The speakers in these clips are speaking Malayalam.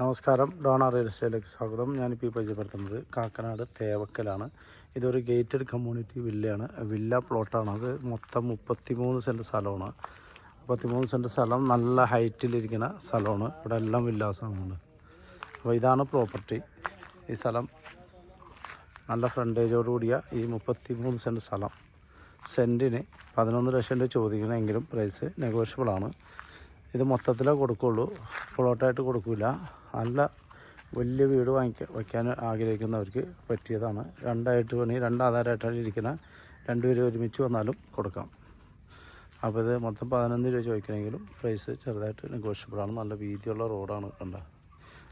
നമസ്കാരം. ഡോണ റിയൽ എസ്റ്റേറ്റിലേക്ക് സ്വാഗതം. ഞാനിപ്പോൾ ഈ പരിചയപ്പെടുത്തുന്നത് കാക്കനാട് തേവക്കലാണ്. ഇതൊരു ഗേറ്റഡ് കമ്മ്യൂണിറ്റി വില്ലയാണ്. വില്ല പ്ലോട്ടാണ് അത് മൊത്തം മുപ്പത്തിമൂന്ന് സെന്റ് സ്ഥലമാണ്. മുപ്പത്തിമൂന്ന് സെന്റ് സ്ഥലം നല്ല ഹൈറ്റിലിരിക്കുന്ന സ്ഥലമാണ്. ഇവിടെ എല്ലാം വില്ലാസമാണ് അപ്പോൾ ഇതാണ് പ്രോപ്പർട്ടി. ഈ സ്ഥലം നല്ല ഫ്രണ്ടേജോടുകൂടിയ ഈ മുപ്പത്തി മൂന്ന് സെന്റ് സ്ഥലം. സെന്റിന് പതിനൊന്ന് ലക്ഷം രൂപ ചോദിക്കണമെങ്കിലും പ്രൈസ് നെഗോഷ്യബിളാണ് ഇത് മൊത്തത്തിലേ കൊടുക്കുള്ളൂ. പ്ലോട്ടായിട്ട് കൊടുക്കില്ല നല്ല വലിയ വീട് വാങ്ങിക്ക വയ്ക്കാൻ ആഗ്രഹിക്കുന്നവർക്ക് പറ്റിയതാണ്. രണ്ടായിട്ട് പണി രണ്ടാധാരമായിട്ടാണ് ഇരിക്കുന്ന രണ്ടുപേരും ഒരുമിച്ച് വന്നാലും കൊടുക്കാം. അപ്പോൾ ഇത് മൊത്തം പതിനൊന്ന് രൂപ ചോദിക്കണമെങ്കിലും പ്രൈസ് ചെറുതായിട്ട് നെഗോഷ്യബിളാണ് നല്ല വീതിയുള്ള റോഡാണ് കണ്ട.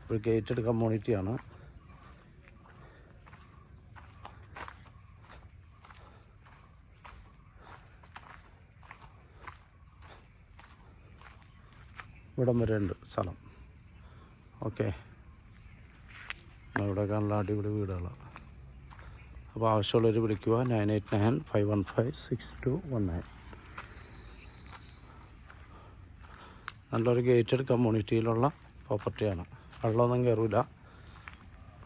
ഒരു ഗേറ്റഡ് കമ്മ്യൂണിറ്റിയാണ് ഇവിടം വരെ ഉണ്ട് സ്ഥലം. ഓക്കെ. ഇവിടെ കാണുന്ന അടിപൊളി വീടുകളാണ് അപ്പോൾ ആവശ്യമുള്ളവർ വിളിക്കുക. Nine eight nine five one five six two one nine. നല്ലൊരു ഗേറ്റഡ് കമ്മ്യൂണിറ്റിയിലുള്ള പ്രോപ്പർട്ടിയാണ്. വെള്ളമൊന്നും കയറില്ല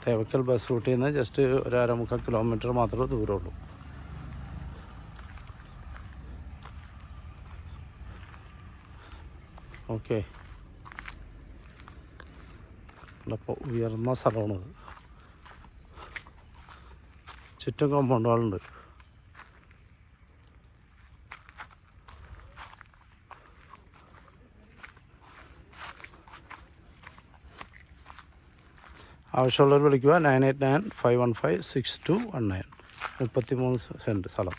തേവക്കൽ ബസ് റൂട്ടിൽ നിന്ന് ജസ്റ്റ് ഒരു അരമുക്കാൽ കിലോമീറ്റർ മാത്രമേ ദൂരമുള്ളൂ. ഓക്കെ. അപ്പോൾ ഉയർന്ന സ്ഥലമാണത് ചുറ്റും കോമ്പൗണ്ടുകളുണ്ട്. ആവശ്യമുള്ളവർ വിളിക്കുക. Nine eight nine five one five six two one nine. മുപ്പത്തി മൂന്ന് സെന്റ് സ്ഥലം.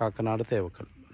കാക്കനാട് തേവക്കൽ.